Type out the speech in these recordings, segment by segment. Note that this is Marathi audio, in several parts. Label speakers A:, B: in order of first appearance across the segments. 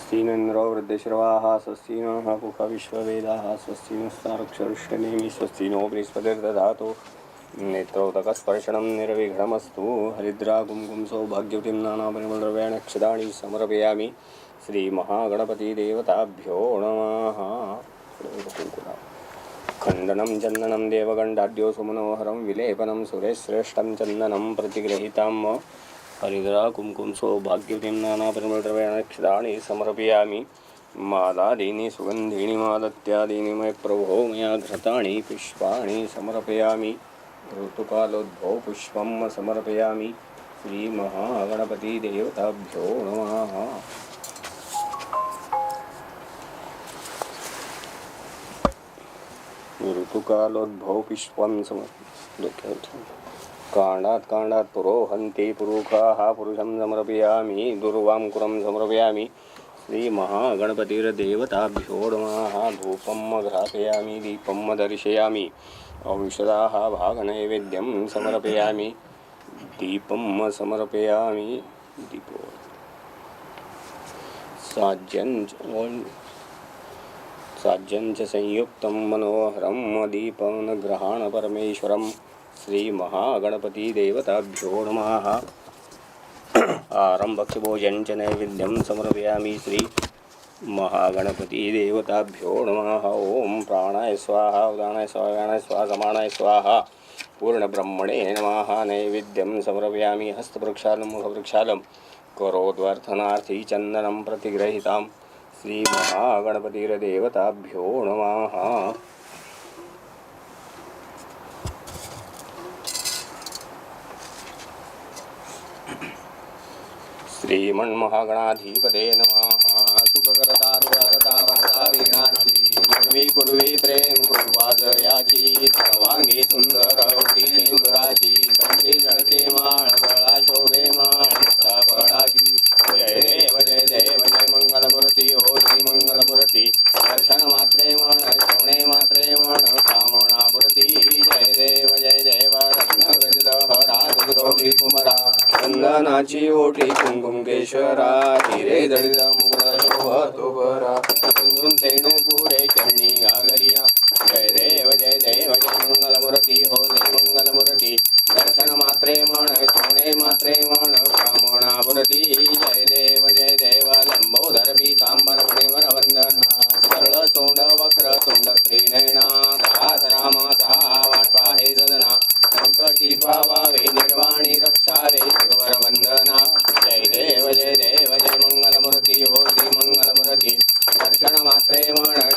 A: స్వస్తినంద్రో వృద్ధశర్వా స్వస్తినో కుఖ విశ్వవేద స్వస్తినుస్తాక్షరుష్ణేమి స్వస్తినో బృహస్పతిర్దాతు నేత్రౌతకస్పర్శనం నిర్విఘ్నమస్తు హరిద్రా కుంకుం సౌభాగ్యుతిం నానాపరిమద్రవేణ క్షిదాని సమర్పయామి శ్రీమహాగణపతిదేవతాభ్యో నమ ఖండనం చందనం దేవగండాఢ్యో సుమనోహరం విలేపనం సురేశ్రేష్టం చందనం ప్రతిగృహీతాం హరిద్రా కుంకుం సౌభాగ్యం నిమ్నానా పరిమళద్రవ్యాక్షరాణి సమర్పయామి మాదాదీని సుగంధీని మాదత్యాదీని మయ ప్రభో మయా ఘృతాని పుష్పాణి సమర్పయామి ఋతుకాలోద్భవ పుష్పం సమర్పయామి శ్రీ మహాగణపతి దేవతాభ్యో నమ ఋతుకాలోద్భవ పుష్పం సమర్ప काण्डात् काण्डात् पुरोहन्ति पुरुषाः पुरुषं समर्पयामि दुर्वाङ्कुरं समर्पयामि। श्रीमहागणपतिर्देवताभ्यो नमः धूपं घ्रापयामि दीपं दर्शयामि। औषधाः भागनैवेद्यं समर्पयामि। दीपं समर्पयामि। दीपो। साज्यञ्च साज्यञ्च संयुक्तं मनोहरं दीपं ग्रहाणपरमेश्वरम् श्रीमहागणपतिदेवताभ्यो नमः आरम्भक्षभोजं च नैवेद्यं समर्पयामि श्री महागणपतिदेवताभ्यो नमः ॐ प्राणाय स्वाहा उदानाय स्वाहा व्यानाय स्वाहा समानाय स्वाहा पूर्णब्रह्मणे नमः नैवेद्यं समर्पयामि हस्तवृक्षालं मुखवृक्षालं करोद्वर्थनार्थी चन्दनं प्रतिगृहीतां श्रीमहागणपतिर्देवताभ्यो नमः श्रीमन्महागणाधिपते नमः। सुखकरतारुहरतावरताविघ्नार्थी कुर्वी प्रेम कुर्वाजयाची सर्वांगी सुंदरवती सुंदराची कंठी जळते माळ गळा शोभे माळ फळाची जय देव जय देव जय मंगलमूर्ती। हो श्री मंगलमूर्ती। दर्शन मात्रे म्हण श्रवणे मात्रे म्हण कामणापूर्ती जय देव जय देव रत्नगजित हरा गौरी कुमरा चंदनाची ओटी कुंकुम केशरा हिरे जडित जय देव जय देव जय मंगलमूर्ती हो श्री मंगलमूर्ती दर्शन मात्रे म्हण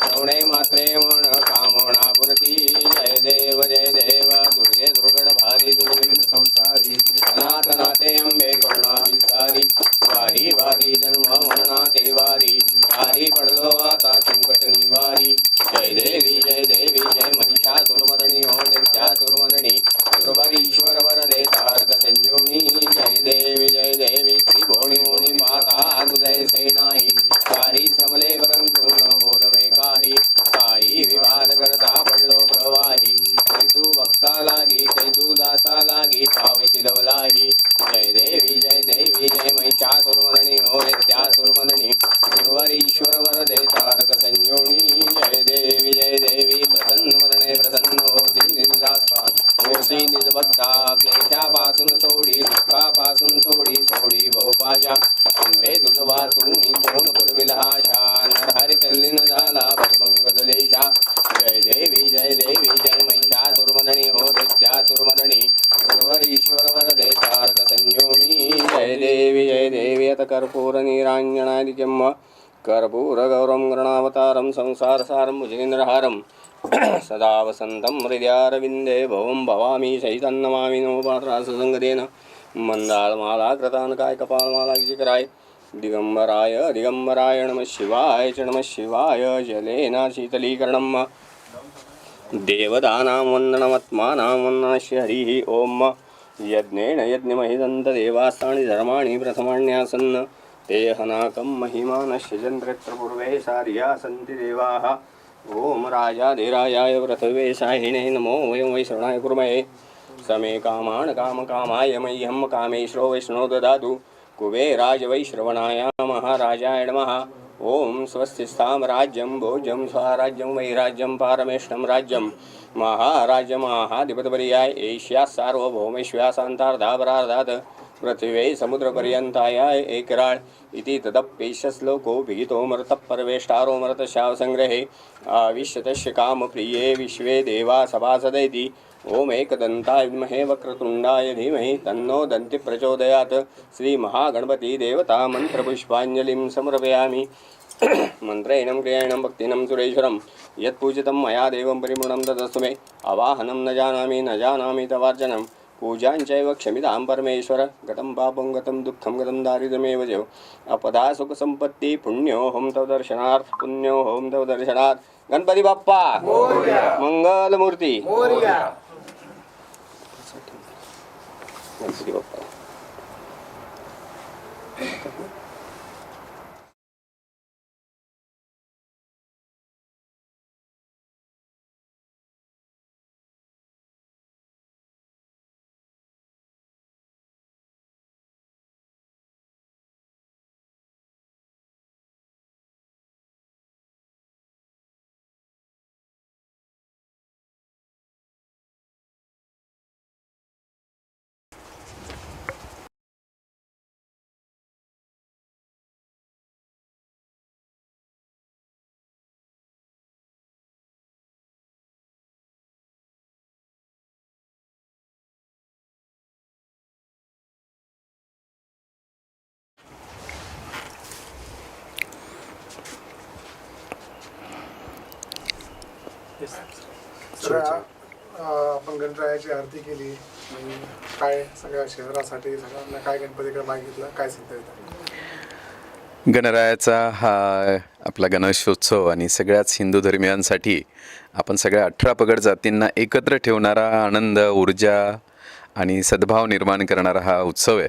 A: त्यापासून सोडी दुःखापासून सोडी सोडी बहुपाशा अंबे तुझ वाचून कोण पुरविला आशा नरहरी तल्लीन झाला भगवंगदलेशा जय देवी जय देवी जय महिषासुरमदनी हो दैत्यासुरमदनी गुरुवरीश्वर वरदे तारक संयोनी जय देवी जय देवी अत कर्पूर निराञ्जनादिजम् कर्पूरगौरं गृणावतारं संसारसारं भुजगेन्द्रहारं सदा वसन्तं हृदयारविन्दे भवं भवामी सहितं नमामि नो पाठराससङ्गतेन मन्दाळमाला कृतानकाय कपालमाला विजिकराय दिगम्बराय दिगम्बराय नमः शिवाय च नमः शिवाय जलेन शीतलीकरणं देवदानां वन्दनमत्मानां वन्दनस्य हरिः ॐ यज्ञेन यज्ञमहिदन्तदेवास्तानि धर्माणि प्रथमान्यासन् ते हनाकं महिमानस्य चन्द्रत्र पूर्वे सार्या सन्ति देवाः ॐ राजाधिरायाय पृथिवे नमो वयं वै श्रवणाय कुर्महे। समे कामान् कामकामाय मह्यं कामेश्वरो वैष्णो ददातु। कुबेराज वैश्रवणाय महाराजाय नमः। ॐ स्वस्तिस्तां राज्यं भोजं स्वराज्यं वैराज्यं पारमेष्णं राज्यं। महाराज्यमाहाधिपतिपर्याय एष्या सार्वभौमेष्या शान्तार्धापरार्धात् पृथिवे समुद्रपर्यन्ताय एकराळ इति तदप्येष्यश्लोको भीतो मृतपरवेष्टारो मृतशावसङ्ग्रहे मर्तशावसङ्ग्रहे आविश्यतस्य कामप्रिये विश्वे देवा सभासदैति। ओम एकदंताय विमहे वक्रतुण्डाय धीमहि तन्नो दंति प्रचोदयात। श्री महागणपती देवता मन्त्रपुष्पाञ्जलिं समर्पयामि। मन्त्रेणं क्रियाणं भक्तिनं सुरेश्वरं। यत्पूजितं मया देवं परिमृणं तदस्तु मे। अवाहनं न जानामि न जानामि तवार्चनं पूजाञ्चैव क्षमितां परमेश्वर गतं पापं गतं दुःखं गतं दारिद्र्यमेव जयो अपदा सुखसम्पत्ती पुण्योऽहं तव दर्शनार्थ पुण्योऽहं तव दर्शनार्थ। गणपती बाप्पा! मंगलमूर्ती! गणपती बाप्पा।
B: सगळ्या अं, आपण गणरायाची आरती केली. आणि काय सगळ्या शहरासाठी सगळ्यांना काय गणपतीकडे मागितलं काय सांगता
C: गणरायाचा हा आपला गणेशोत्सव आणि सगळ्याच हिंदू धर्मियांसाठी आपण सगळ्या अठरा पगड जातींना एकत्र ठेवणारा आनंद ऊर्जा आणि सद्भाव निर्माण करणारा हा उत्सव आहे.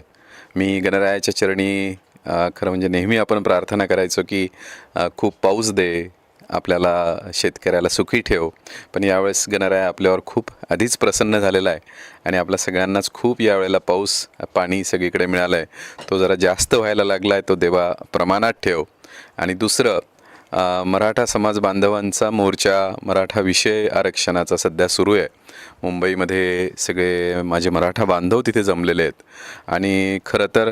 C: मी गणरायाच्या चरणी अ, खरं म्हणजे नेहमी आपण प्रार्थना करायचो की अ, खूप पाऊस दे आपल्याला शेतकऱ्याला सुखी ठेव. पण यावेळेस गणराया आपल्यावर खूप आधीच प्रसन्न झालेला आहे. आणि आपल्या सगळ्यांनाच खूप यावेळेला पाऊस पाणी सगळीकडे मिळालं आहे तो जरा जास्त व्हायला लागला आहे तो देवा प्रमाणात ठेव. आणि दुसरं मराठा समाज बांधवांचा मोर्चा मराठा विषय आरक्षणाचा सध्या सुरू आहे. मुंबईमध्ये सगळे माझे मराठा बांधव तिथे जमलेले आहेत. आणि खरं तर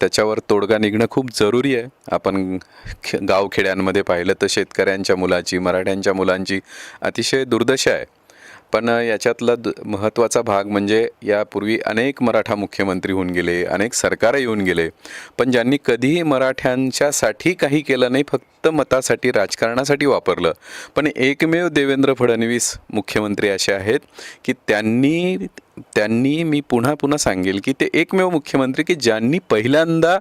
C: त्याच्यावर तोडगा निघणं खूप जरुरी आहे. आपण खे- गावखेड्यांमध्ये पाहिलं तर शेतकऱ्यांच्या मुलाची मराठ्यांच्या मुलांची अतिशय दुर्दशा आहे. पण याच्यातला द महत्त्वाचा भाग म्हणजे यापूर्वी अनेक मराठा मुख्यमंत्री होऊन गेले अनेक सरकार येऊन गेले. पण ज्यांनी कधीही मराठ्यांच्यासाठी काही केलं नाही फक्त मतासाठी राजकारणासाठी वापरलं. पण एकमेव देवेंद्र फडणवीस मुख्यमंत्री असे आहेत की त्यांनी त्यांनी मी पुन्हा पुन्हा सांगेल की ते एकमेव मुख्यमंत्री की ज्यांनी पहिल्यांदा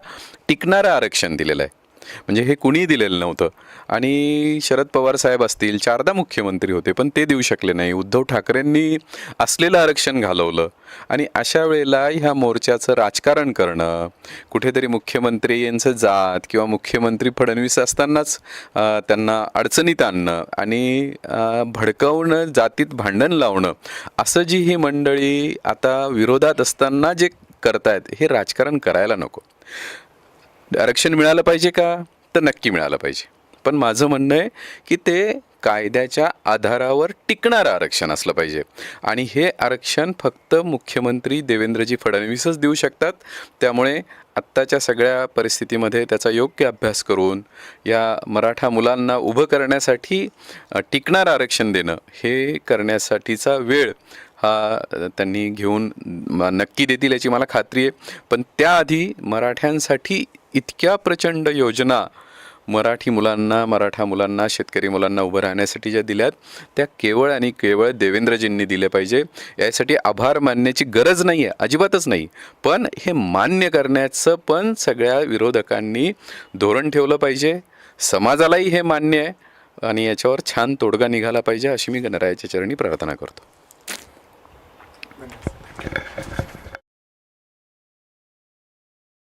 C: टिकणारं आरक्षण दिलेलं आहे. म्हणजे हे कुणीही दिलेलं नव्हतं. आणि शरद पवार साहेब असतील चारदा मुख्यमंत्री होते पण ते देऊ शकले नाही. उद्धव ठाकरेंनी असलेलं आरक्षण घालवलं. आणि अशा वेळेला ह्या मोर्चाचं राजकारण करणं कुठेतरी मुख्यमंत्री यांचं जात किंवा मुख्यमंत्री फडणवीस असतानाच त्यांना अडचणीत आणणं आणि भडकवणं जातीत भांडण लावणं असं जी ही मंडळी आता विरोधात असताना जे करतायत हे राजकारण करायला नको. आरक्षण मिळालं पाहिजे का? तर नक्की मिळालं पाहिजे. पण माझं म्हणणं आहे की ते कायद्याच्या आधारावर टिकणारं आरक्षण असलं पाहिजे. आणि हे आरक्षण फक्त मुख्यमंत्री देवेंद्रजी फडणवीसच देऊ शकतात. त्यामुळे आत्ताच्या सगळ्या परिस्थितीमध्ये त्याचा योग्य अभ्यास करून या मराठा मुलांना उभं करण्यासाठी टिकणारं आरक्षण देणं हे करण्यासाठीचा वेळ हा त्यांनी घेऊन नक्की देतील याची मला खात्री आहे. पण त्याआधी मराठ्यांसाठी इतक्या प्रचंड योजना मराठी मुलांना मराठा मुलांना शेतकरी मुलांना उभं राहण्यासाठी ज्या दिल्यात त्या केवळ आणि केवळ देवेंद्रजींनी दिले पाहिजे. यासाठी आभार मानण्याची गरज नाही आहे अजिबातच नाही. पण हे मान्य करण्याचं पण सगळ्या विरोधकांनी धोरण ठेवलं पाहिजे. समाजालाही हे मान्य आहे आणि याच्यावर छान तोडगा निघाला पाहिजे अशी मी गणरायाच्या चरणी प्रार्थना करतो.